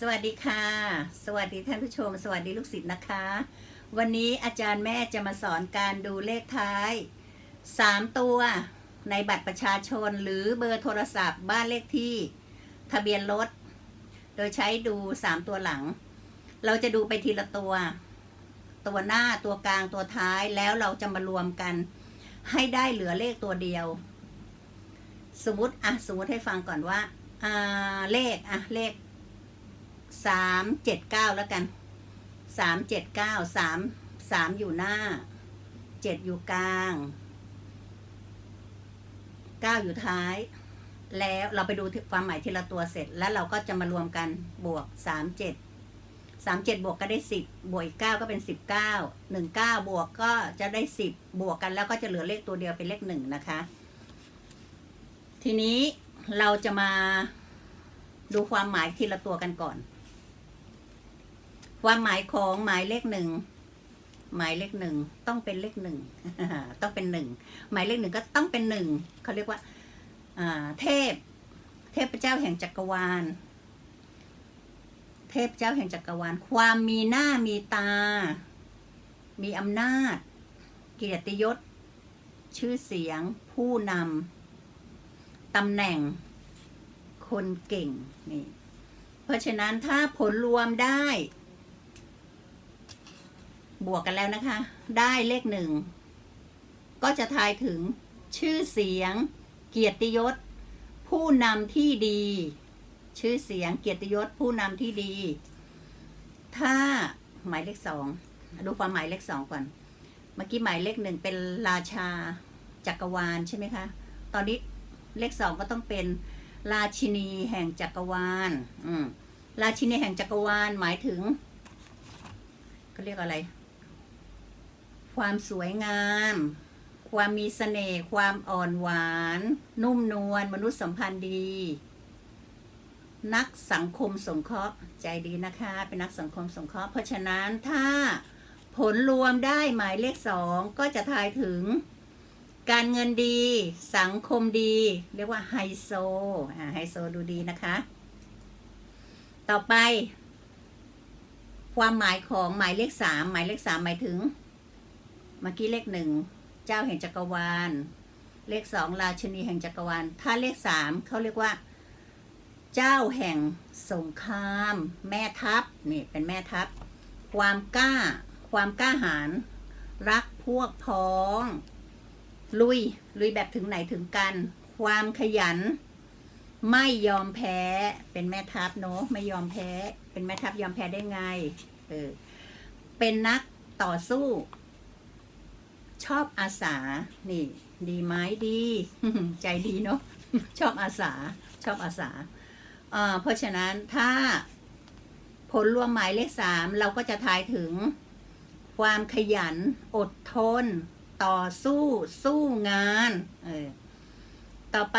สวัสดีค่ะ สวัสดีท่านผู้ชม สวัสดีลูกศิษย์นะคะ วันนี้อาจารย์แม่จะมาสอนการดูเลขท้าย 3 ตัวในบัตรประชาชนหรือเบอร์โทรศัพท์บ้านเลขที่ทะเบียนรถ โดยใช้ดู 3 ตัวหลัง เราจะดูไปทีละตัว ตัวหน้าตัวกลางตัวท้ายแล้วเราจะมารวมกัน ให้ได้เหลือเลขตัวเดียว สมมติอะสมมติให้ฟังก่อนว่าอ่าเลขอะเลข สามเจ็ดเก้าแล้วกันสามเจ็ดเก้าสามสามอยู่หน้าเจ็ดอยู่กลางเก้าอยู่ท้าย แล้วเราไปดูความหมายทีละตัวเสร็จ แล้วเราก็จะมารวมกันบวกสามเจ็ดสามเจ็ดบวกก็ได้สิบบวกอีกเก้าก็เป็นสิบเก้าหนึ่งเก้าบวกก็จะได้สิบบวกกันแล้วก็จะเหลือเลขตัวเดียวเป็นเลขหนึ่งนะคะ ทีนี้เราจะมาดูความหมายทีละตัวกันก่อน ความหมายของหมายเลขหนึ่งหมายเลขหนึ่งต้องเป็นเลขหนึ่งต้องเป็นหนึ่งหมายเลขหนึ่งก็ต้องเป็นหนึ่งเขาเรียกว่าเทพ เทพเจ้าแห่งจักรวาล เทพเจ้าแห่งจักรวาล ความมีหน้ามีตา มีอำนาจ เกียรติยศ ชื่อเสียง ผู้นำตำแหน่ง คนเก่งนี่เพราะฉะนั้นถ้าผลรวมได้ บวกกันแล้วนะคะ ได้เลขหนึ่ง ก็จะทายถึงชื่อเสียง เกียรติยศ ผู้นำที่ดี ชื่อเสียงเกียรติยศผู้นำที่ดี ถ้าหมายเลขสองดูความหมายเลขสองก่อน เมื่อกี้หมายเลขหนึ่งเป็นราชาจักรวาลใช่ไหมคะ ตอนนี้เลขสองก็ต้องเป็นราชินีแห่งจักรวาล อืม ราชินีแห่งจักรวาลหมายถึงเขาเรียกอะไร ความสวยงาม ความมีเสน่ห์ความอ่อนหวาน นุ่มนวลมนุษยสัมพันธ์ดี นักสังคมสงเคราะห์ใจดีนะคะ เป็นนักสังคมสงเคราะห์เพราะฉะนั้นถ้าผลรวมได้หมายเลขสองก็จะทายถึงการเงินดี สังคมดี เรียกว่าไฮโซไฮโซดูดีนะคะ ต่อไป ความหมายของหมายเลขสามหมายเลขสามหมายถึง เมื่อกี้เลขหนึ่งเจ้าแห่งจักรวาล เลขสองราชินีแห่งจักรวาล ถ้าเลขสามเขาเรียกว่า เจ้าแห่งสงคราม แม่ทัพนี่เป็นแม่ทัพ ความกล้า ความกล้าหาญรักพวกพ้อง ลุย ลุยแบบถึงไหนถึงกัน ความขยัน ไม่ยอมแพ้เป็นแม่ทัพเนาะไม่ยอมแพ้ เป็นแม่ทัพยอมแพ้ได้ไงเออเป็นนักต่อสู้ ชอบอาสา นี่ ดีไหมดี ใจดีเนาะ ชอบอาสา ชอบอาสาเพราะฉะนั้นถ้าผลรวมหมายเลขสามเราก็จะทายถึงความขยัน อดทน ต่อสู้ สู้งาน เออ ต่อไป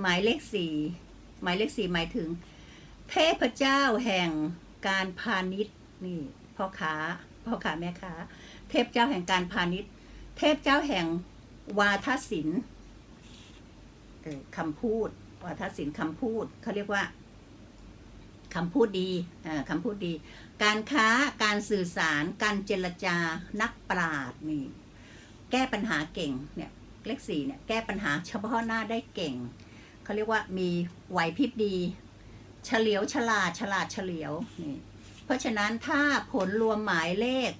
หมายเลขสี่หมายเลขสี่หมายถึง เทพเจ้าแห่งการพาณิชย์ นี่พ่อค้าพ่อค้าแม่ค้า เทพเจ้าแห่งการพาณิชย์ เทพเจ้าแห่งวาทศิลป์คำพูดวาทศิลป์คำพูดเขาเรียกว่าคำพูดดีคำพูดดี การค้าการสื่อสาร การเจรจา นักปราชญ์นี่แก้ปัญหาเก่งเนี่ยเลขสี่เนี่ยแก้ปัญหาเฉพาะหน้าได้เก่งเขาเรียกว่ามีไหวพริบดี เฉลียวฉลาดฉลาดเฉลียวนี่เพราะฉะนั้นถ้าผลรวมหมายเลข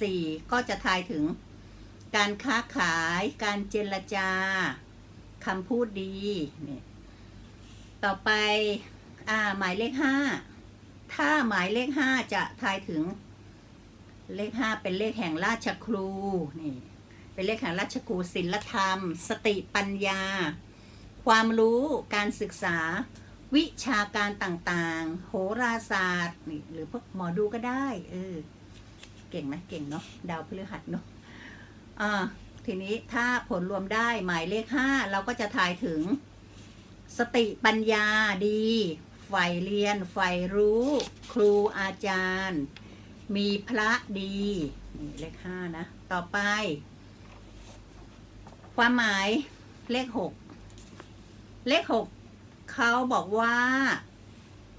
สี่ก็จะทายถึง การค้าขายการเจรจาคำพูดดีนี่ต่อไปอ่าหมายเลขห้าถ้าหมายเลขห้าจะทายถึงเลขห้าเป็นเลขแห่งราชครูนี่เป็นเลขแห่งราชครูศิลธรรม สติปัญญา ความรู้การศึกษา วิชาการต่างๆ โหราศาสตร์นี่หรือพวกหมอดูก็ได้เออเก่งไหมเก่งเนาะดาวพฤหัสเนาะ อ่าทีนี้ถ้าผลรวมได้หมายเลขห้าเราก็จะทายถึง สติปัญญาดีใฝ่เรียนใฝ่รู้ ครูอาจารย์ มีพระดีนี่เลขห้านะ ต่อไป ความหมายเลขหกเลขหกเขาบอกว่า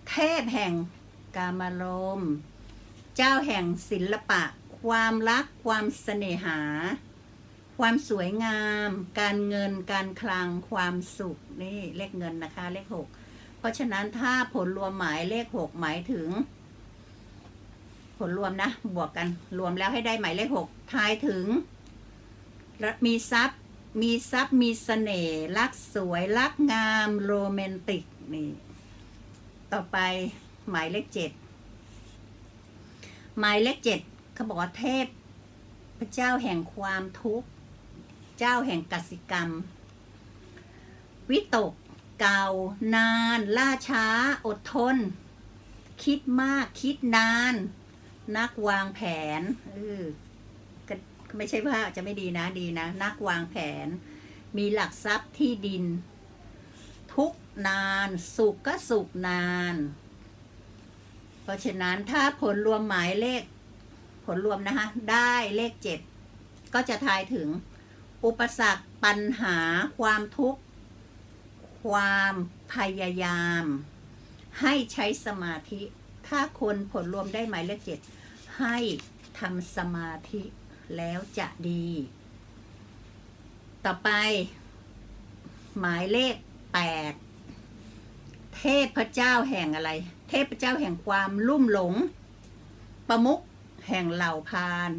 เทพแห่งกามารม เจ้าแห่งศิลปะ ความรักความเสน่หา ความสวยงาม การเงิน การคลัง ความสุข นี่เลขเงินนะคะ เลขหก เพราะฉะนั้นถ้าผลรวมหมายเลขหกหมายถึง ผลรวมนะ บวกกัน รวมแล้วให้ได้หมายเลขหกทายถึง มีทรัพย์ มีทรัพย์ มีเสน่ห์ รักสวย รักงาม โรแมนติก นี่ ต่อไปหมายเลขเจ็ด หมายเลขเจ็ดเขาบอกว่าเทพพระเจ้าแห่งความทุกข์ เจ้าแห่งกสิกรรม วิตก เก่า นาน ล่าช้า อดทน คิดมากคิดนาน นักวางแผนเออไม่ใช่ว่าจะไม่ดีนะดีนะ นักวางแผน มีหลักทรัพย์ที่ดิน ทุกนาน สุขก็สุขนาน เพราะฉะนั้นถ้าผลรวมหมายเลข ผลรวมนะคะ ได้เลขเจ็ดก็จะทายถึง อุปสรรคปัญหาความทุกข์ ความพยายาม ให้ใช้สมาธิ ถ้าคนผลรวมได้หมายเลขเจ็ดให้ทำสมาธิแล้วจะดี ต่อไป หมายเลขแปดเทพเจ้าแห่งอะไร เทพเจ้าแห่งความลุ่มหลง ประมุขแห่งเหล่าพาน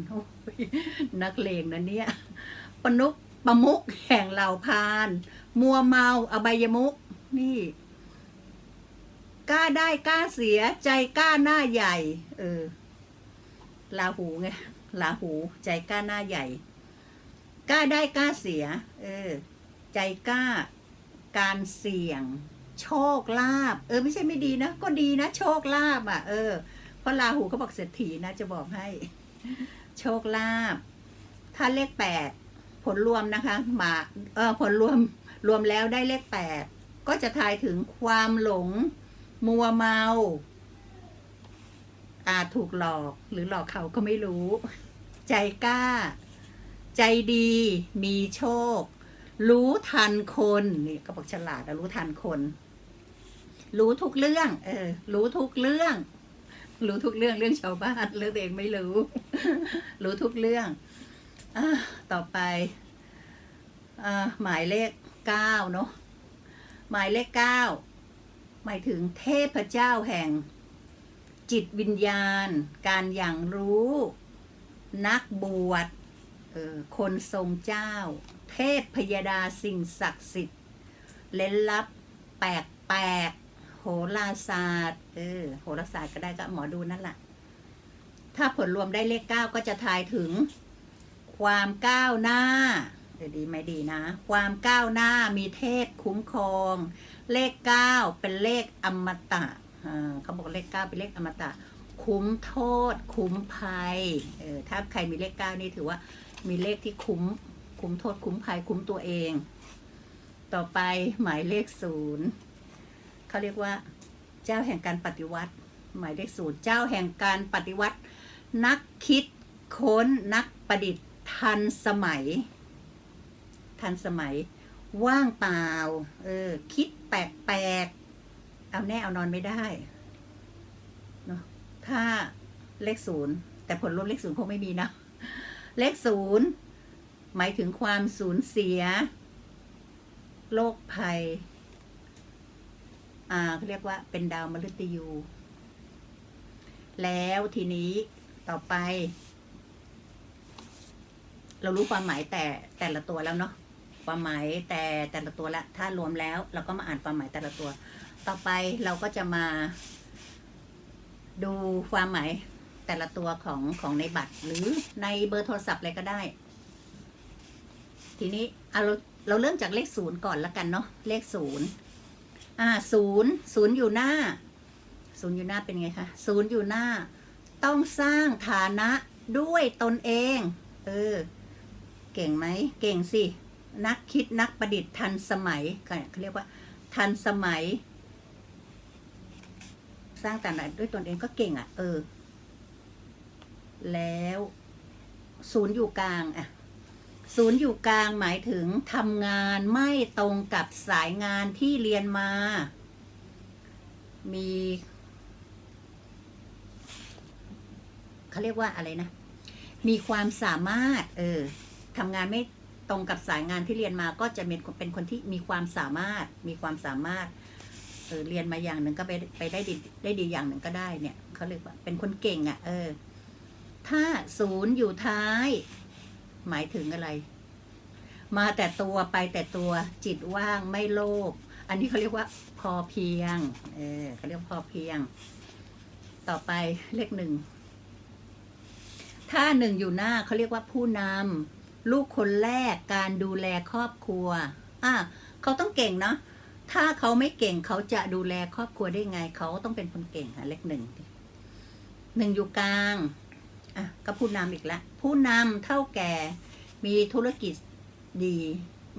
นักเลงนะเนี่ย ปนุกประมุขแห่งเหล่าพาน มัวเมาอบายมุกนี่ กล้าได้กล้าเสียใจกล้าหน้าใหญ่ เออลาหูไงลาหูใจกล้าหน้าใหญ่ กล้าได้กล้าเสีย เออ ใจกล้า การเสี่ยง โชคลาภเออ ไม่ใช่ไม่ดีนะ ก็ดีนะ โชคลาภอะ เออ เพราะลาหูเขาบอกเศรษฐีนะ จะบอกให้ โชคลาภถ้าเลขแปด ลรวมนะคะมาเออผลรวมรวมแล้วได้เลขแปดก็จะทายถึงความหลง มัวเมา อาจถูกหลอกหรือหลอกเขาก็ไม่รู้ ใจกล้า ใจดี มีโชค รู้ทันคนนี่ก็บอกฉลาดอะรู้ทันคน รู้ทุกเรื่อง เออ รู้ทุกเรื่อง รู้ทุกเรื่องเรื่องชาวบ้านเรื่องตัวเองไม่รู้ รู้ทุกเรื่อง ต่อไปอหมายเลขเก้าเนาะหมายเลขเก้าหมายถึงเทพเจ้าแห่ง จิตวิญญาณ การอย่างรู้ นักบวชคนทรงเจ้า เทพพยดาสิ่งศักดิ์สิทธิ์เล่นลับแปลกแปลกโหราศาสตร์เออโหราศาสตร์ก็ได้ก็หมอดูนั่นแหละถ้าผลรวมได้เลขเก้าก็จะทายถึง ความก้าวหน้าเออดีไหมดีนะ ความก้าวหน้ามีเทพคุ้มครอง เลขเก้าเป็นเลขอมตะเขาบอกเลขเก้าเป็นเลขอมตะ คุ้มโทษ คุ้มภัยเออถ้าใครมีเลขเก้านี่ถือว่ามีเลขที่คุ้ม คุ้มโทษ คุ้มภัย คุ้มตัวเอง ต่อไปหมายเลขศูนย์เขาเรียกว่า เจ้าแห่งการปฏิวัติ หมายเลขศูนย์เจ้าแห่งการปฏิวัติ นักคิดค้นนักประดิษฐ์ ทันสมัย ทันสมัย ว่างเปล่า เออ คิดแปลกๆ เอาแน่เอานอนไม่ได้เนาะถ้าเลขศูนย์แต่ผลรวมเลขศูนย์คงไม่มีนะ เลขศูนย์หมายถึงความสูญเสีย โรคภัย อ่าเขาเรียกว่าเป็นดาวมฤตยู แล้วทีนี้ต่อไป เรารู้ความหมายแต่แต่ละตัวแล้วเนาะความหมายแต่แต่ละตัวละ ถ้ารวมแล้ว เราก็มาอ่านความหมายแต่ละตัว ต่อไปเราก็จะมา ดูความหมายแต่ละตัวของของในบัตร หรือในเบอร์โทรศัพท์อะไรก็ได้ ทีนี้เอาเราเราเริ่มจากเลขศูนย์ก่อนละกันเนาะเลขศูนย์อ่าศูนย์ศูนย์อยู่หน้าศูนย์อยู่หน้าเป็นไงคะศูนย์อยู่หน้า ต้องสร้างฐานะด้วยตนเอง เออ เก่งไหมเก่งสิ นักคิดนักประดิษฐ์ทันสมัยเขาเรียกว่า ทันสมัย สร้างฐานะด้วยตนเองก็เก่งอะ เออ แล้วศูนย์อยู่กลางอะศูนย์อยู่กลางหมายถึงทำงานไม่ตรงกับสายงานที่เรียนมา มีเขาเรียกว่าอะไรนะ มีความสามารถ เออ ทำงานไม่ตรงกับสายงานที่เรียนมาก็จะเป็นเป็นคนที่มีความสามารถมีความสามารถเออเรียนมาอย่างหนึ่งก็ไปไปได้ดีได้ดีอย่างหนึ่งก็ได้เนี่ยเขาเรียกว่าเป็นคนเก่งอะ่ะ เออ ถ้าศูนย์อยู่ท้าย หมายถึงอะไร มาแต่ตัวไปแต่ตัวจิตว่างไม่โลภอันนี้เขาเรียกว่า พอเพียง เออเขาเรียกพอเพียง ต่อไปเลขหนึ่งถ้าหนึ่งอยู่หน้าเขาเรียกว่าผู้นำ ลูกคนแรกการดูแลครอบครัว อะเขาต้องเก่งเนาะถ้าเขาไม่เก่งเขาจะดูแลครอบครัวได้ไง เขาต้องเป็นคนเก่งค่ะเลขหนึ่งหนึ่งอยู่กลางอะก็ผู้นำอีกแล้วผู้นำเท่าแก่มีธุรกิจดี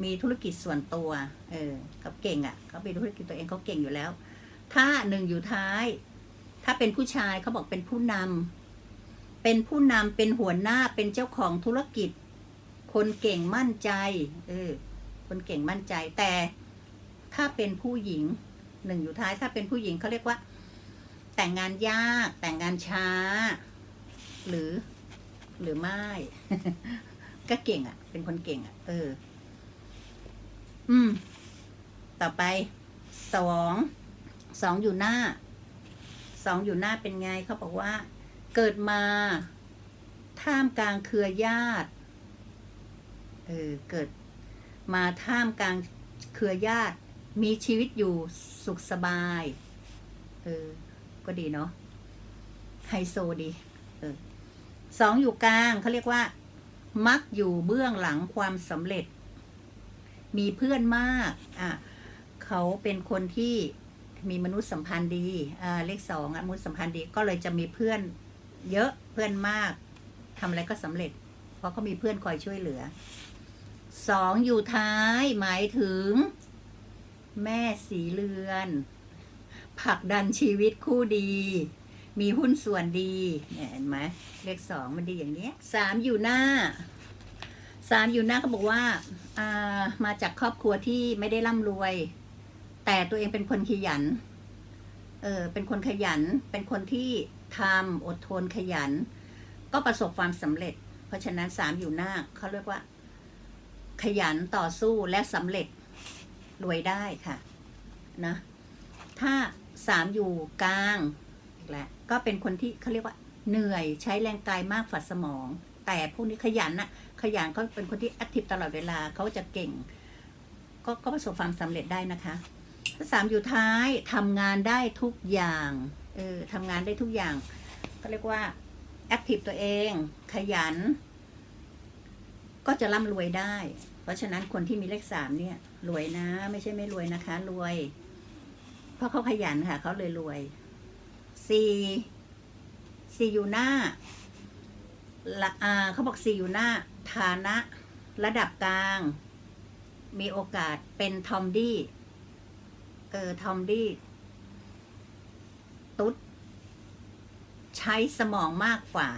มีธุรกิจส่วนตัว เออเขาเก่งอะ่ะเขาเป็นธุรกิจตัวเองเขาเก่งอยู่แล้ว ถ้าหนึ่งอยู่ท้าย ถ้าเป็นผู้ชายเขาบอกเป็นผู้นำเป็นผู้นำเป็นหัวหน้าเป็นเจ้าของธุรกิจ คนเก่งมั่นใจเออคนเก่งมั่นใจ แต่ถ้าเป็นผู้หญิงหนึ่งอยู่ท้ายถ้าเป็นผู้หญิงเขาเรียกว่า แต่งงานยาก แต่งงานช้า หรือหรือไม่ ก็เก่งอะ่ะ เป็นคนเก่งอะ่ะ เออ อืม ต่อไปสองสองอยู่หน้าสองอยู่หน้าเป็นไงเขาบอกว่า เกิดมา ท่ามกลางเครือญาติ เออเกิดมาท่ามกลางเครือญาติ มีชีวิตอยู่สุขสบาย เออ ก็ดีเนาะไฮโซดี เออสองอยู่กลางเขาเรียกว่า มักอยู่เบื้องหลังความสำเร็จ มีเพื่อนมาก อะ เขาเป็นคนที่มีมนุษยสัมพันธ์ดี อ่า เลขสองอะมนุษยสัมพันธ์ดีก็เลยจะมีเพื่อนเยอะเพื่อนมากทำอะไรก็สำเร็จ เพราะเขามีเพื่อนคอยช่วยเหลือ สองอยู่ท้ายหมายถึง แม่สีเรือนผลักดันชีวิตคู่ดี มีหุ้นส่วนดีเนี่ยเห็นไหมเลขสองมันดีอย่างนี้สามอยู่หน้าสามอยู่หน้าเขาบอกว่าอ่ามาจากครอบครัวที่ไม่ได้ร่ำรวย แต่ตัวเองเป็นคนขยันเออเป็นคนขยันเป็นคนที่ทำอดทนขยัน ก็ประสบความสำเร็จ เพราะฉะนั้นสามอยู่หน้าเขาเรียกว่า ขยันต่อสู้และสำเร็จรวยได้ค่ะนะถ้าสามอยู่กลางอีกแล้วก็เป็นคนที่เขาเรียกว่า เหนื่อยใช้แรงกายมากฝัดสมอง แต่พวกนี้ขยันน่ะขยันเขาเป็นคนที่แอคทีฟตลอดเวลาเขาจะเก่ง ก็ก็ประสบความสำเร็จได้นะคะถ้าสามอยู่ท้ายทำงานได้ทุกอย่างเออทำงานได้ทุกอย่าง ก็เรียกว่าแอคทีฟตัวเอง ขยัน ก็จะร่ำรวยได้ เพราะฉะนั้นคนที่มีเลขสามเนี่ย รวยนะ ไม่ใช่ไม่รวยนะคะ รวย เพราะเขาขยันค่ะ เขาเลยรวยสี่สี่อยู่หน้าละอ่าเขาบอกสี่อยู่หน้า ฐานะ ระดับกลาง มีโอกาสเป็นทอมดี้เออทอมดี้ตุ๊ดใช้สมองมากกว่า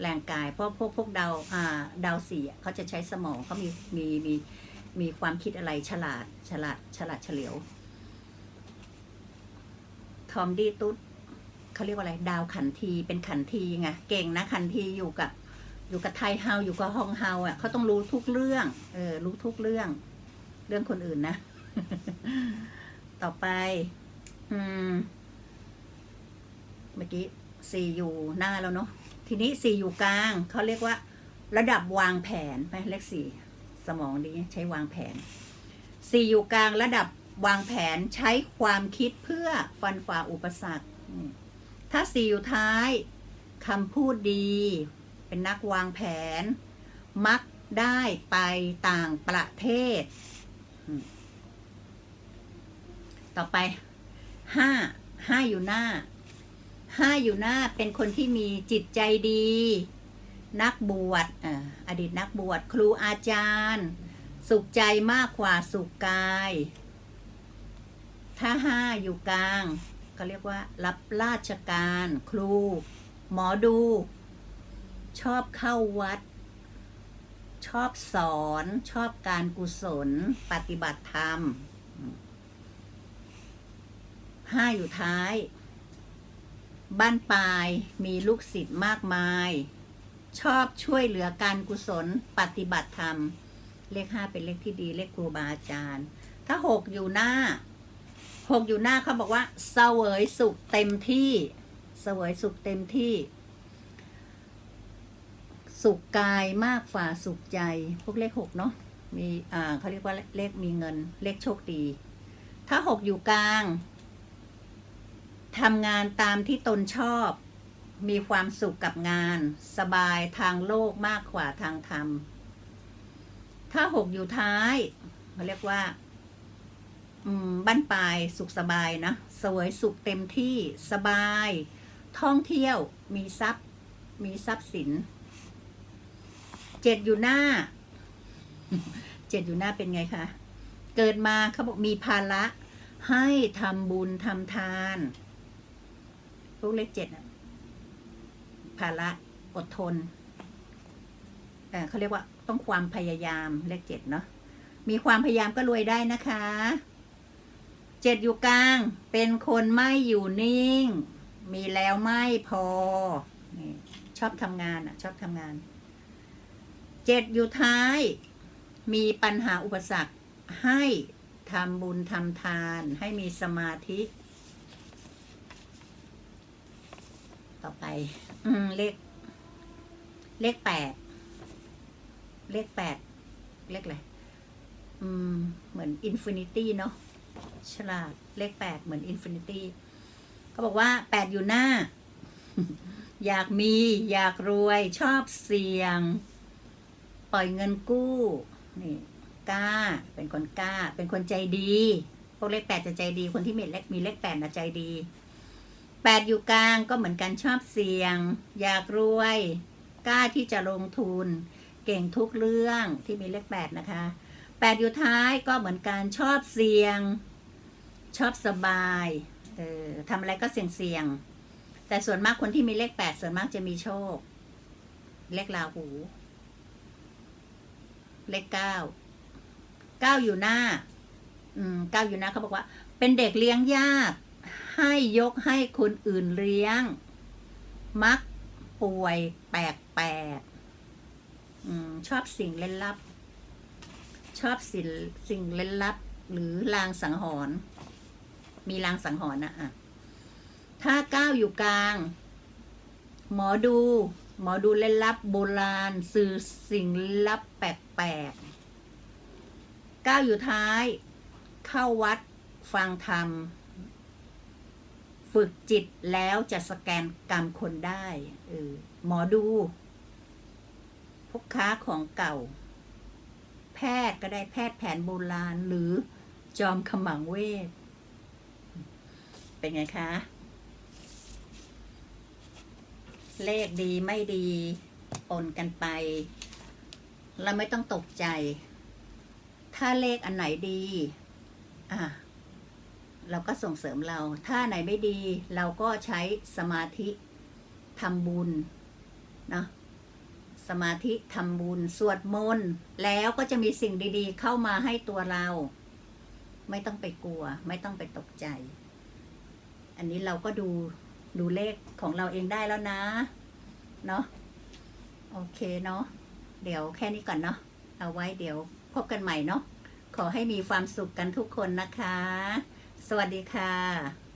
แรงกาย เพราะพวกพวกดาวอ่าดาวสี่อะเขาจะใช้สมองเขามีมีมีมีความคิดอะไรฉลาดฉลาดฉลาดเฉลียว ทอมดี้ตุ๊ดเขาเรียกว่าอะไร ดาวขันทีเป็นขันทีไงเก่งนะขันทีอยู่กับอยู่กับไทยเฮาอยู่กับฮองเฮาอะเขาต้องรู้ทุกเรื่อง เออ รู้ทุกเรื่อง เรื่องคนอื่นนะ ต่อไป อืม เมื่อกี้สี่อยู่หน้าแล้วเนาะ ทีนี้สี่อยู่กลางเขาเรียกว่า ระดับวางแผนไปเลขสี่สมองดีใช้วางแผนสี่อยู่กลางระดับวางแผนใช้ความคิดเพื่อฟันฝ่าอุปสรรค ถ้าสี่อยู่ท้ายคำพูดดี เป็นนักวางแผน มักได้ไปต่างประเทศ ต่อไปห้าห้าอยู่หน้า ห้าอยู่หน้าเป็นคนที่มีจิตใจดี นักบวชอดีตนักบวชครูอาจารย์ สุขใจมากกว่าสุขกาย ถ้าห้าอยู่กลางก็เรียกว่า รับราชการ ครู หมอดู ชอบเข้าวัด ชอบสอน ชอบการกุศล ปฏิบัติธรรมห้าอยู่ท้าย บ้านปลายมีลูกศิษย์มากมาย ชอบช่วยเหลือการกุศลปฏิบัติธรรม เลขห้าเป็นเลขที่ดีเลขครูบาอาจารย์ ถ้าหกอยู่หน้าหกอยู่หน้าเขาบอกว่า เสวยสุขเต็มที่เสวยสุขเต็มที่ สุขกายมากฝ่าสุขใจ พวกเลขหกเนาะมีอ่าเขาเรียกว่าเลขมีเงิน เลขโชคดี ถ้าหกอยู่กลาง ทำงานตามที่ตนชอบ มีความสุขกับงาน สบายทางโลกมากกว่าทางธรรม ถ้าหกอยู่ท้ายเขาเรียกว่าบ้านปลายสุขสบายนะสวยสุขเต็มที่สบาย ท่องเที่ยวมีทรัพย์ มีทรัพย์สินเจ็ดอยู่หน้าเจ็ดอยู่หน้าเป็นไงคะเกิดมาเขาบอกมีภาระให้ทำบุญทำทาน พวกเลขเจ็ดอะภาระอดทนเเขาเรียกว่าต้องความพยายามเลขเจ็ดเนาะมีความพยายามก็รวยได้นะคะเจ็ดอยู่กลาง เป็นคนไม่อยู่นิ่ง มีแล้วไม่พอ ชอบทำงานอะ ชอบทำงาน เจ็ดอยู่ท้าย มีปัญหาอุปสรรคให้ทำบุญทำทาน ให้มีสมาธิ ต่อไป อืม เลข เลขแปด เลขแปด เลขอะไร อืม เหมือนอินฟินิตี้เนาะ ฉลาด เลขแปดเหมือนอินฟินิตี้เขาบอกว่าแปดอยู่หน้า อยากมี อยากรวย ชอบเสี่ยง ปล่อยเงินกู้ นี่กล้า เป็นคนกล้า เป็นคนใจดี พวกเลขแปดจะใจดี คนที่มีเลขมีเลขแปดนะใจดี แปดอยู่กลางก็เหมือนกันชอบเสี่ยง อยากรวย กล้าที่จะลงทุน เก่งทุกเรื่องที่มีเลขแปดนะคะแปดอยู่ท้ายก็เหมือนกันชอบเสี่ยง ชอบสบายเออทำอะไรก็เสี่ยงเสี่ยงๆแต่ส่วนมากคนที่มีเลขแปดส่วนมากจะมีโชค เลขลาหู เลขเก้าเก้าอยู่หน้า อืมเก้าอยู่หน้าเขาบอกว่า เป็นเด็กเลี้ยงยาก ให้ยกให้คนอื่นเลี้ยง มักป่วยแปลกแปลกๆอืมชอบสิ่งเล่นลับ ชอบสิ่งสิ่งเล่นลับ หรือลางสังหรณ์มีลางสังหรณ์นะอะถ้าก้าวอยู่กลาง หมอดู หมอดูเล่นลับโบราณ สื่อสิ่งลับแปลกๆก้าวอยู่ท้าย เข้าวัดฟังธรรม ฝึกจิตแล้วจะสแกนกรรมคนได้เออหมอดูพวกค้าของเก่า แพทย์ก็ได้แพทย์แผนโบราณหรือจอมขมังเวท เป็นไงคะ เลขดีไม่ดีปนกันไป เราไม่ต้องตกใจ ถ้าเลขอันไหนดี อะ เราก็ส่งเสริมเรา ถ้าไหนไม่ดีเราก็ใช้สมาธิทำบุญนะสมาธิทำบุญสวดมนต์แล้วก็จะมีสิ่งดีๆ เข้ามาให้ตัวเรา ไม่ต้องไปกลัว ไม่ต้องไปตกใจ อันนี้เราก็ดูดูเลขของเราเองได้แล้วนะ เนาะโอเคเนาะเดี๋ยวแค่นี้ก่อนเนาะเอาไว้เดี๋ยวพบกันใหม่เนาะขอให้มีความสุขกันทุกคนนะคะ สวัสดีค่ะ